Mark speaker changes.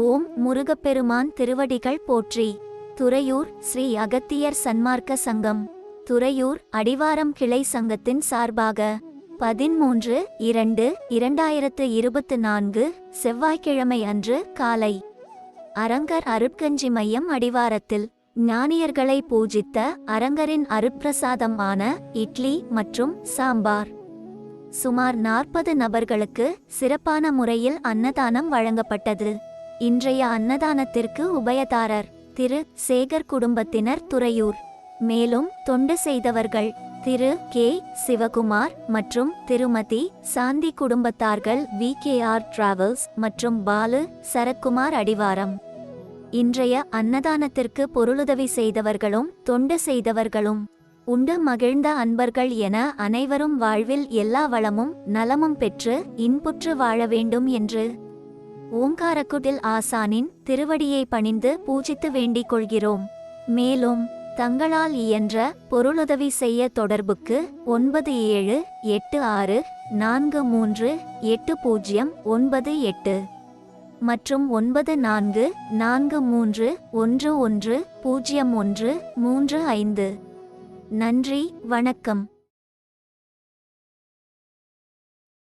Speaker 1: ஓம் முருகப்பெருமான் திருவடிகள் போற்றி. துறையூர் ஸ்ரீ அகத்தியர் சன்மார்க்க சங்கம். துறையூர் அடிவாரம் கிளை சங்கத்தின் சார்பாக பதிமூன்று இரண்டு இரண்டாயிரத்து இருபத்து நான்கு செவ்வாய்க்கிழமை அன்று காலை அரங்கர் அருட்கஞ்சி மையம் அடிவாரத்தில் ஞானியர்களை பூஜித்த அரங்கரின் அருட்பிரசாதமான ஆன இட்லி மற்றும் சாம்பார். சுமார் நாற்பது நபர்களுக்கு சிறப்பான முறையில் அன்னதானம் வழங்கப்பட்டது. இன்றைய அன்னதானத்திற்கு உபயதாரர் திரு சேகர் குடும்பத்தினர் துறையூர். மேலும் தொண்டு செய்தவர்கள் திரு கே. சிவகுமார் மற்றும் திருமதி சாந்தி குடும்பத்தார்கள் வி. கே. ஆர். டிராவல்ஸ் மற்றும் பாலு சரத்குமார் அடிவாரம். இன்றைய அன்னதானத்திற்கு பொருளுதவி செய்தவர்களும் தொண்டு செய்தவர்களும் உண்டு மகிழ்ந்த அன்பர்கள் என அனைவரும் வாழ்வில் எல்லா வளமும் நலமும் பெற்று இன்புற்று வாழ வேண்டும் என்று ஓங்காரக்குடில் ஆசானின் திருவடியை பணிந்து பூஜித்து வேண்டிக் கொள்கிறோம். மேலும் தங்களால் இயன்ற பொருளுதவி செய்ய தொடர்புக்கு ஒன்பது ஏழு எட்டு ஆறு நான்கு மூன்று எட்டு பூஜ்ஜியம் ஒன்பது எட்டு மற்றும் ஒன்பது நான்கு நான்கு மூன்று ஒன்று ஒன்று பூஜ்ஜியம் ஒன்று மூன்று ஐந்து. நன்றி வணக்கம்.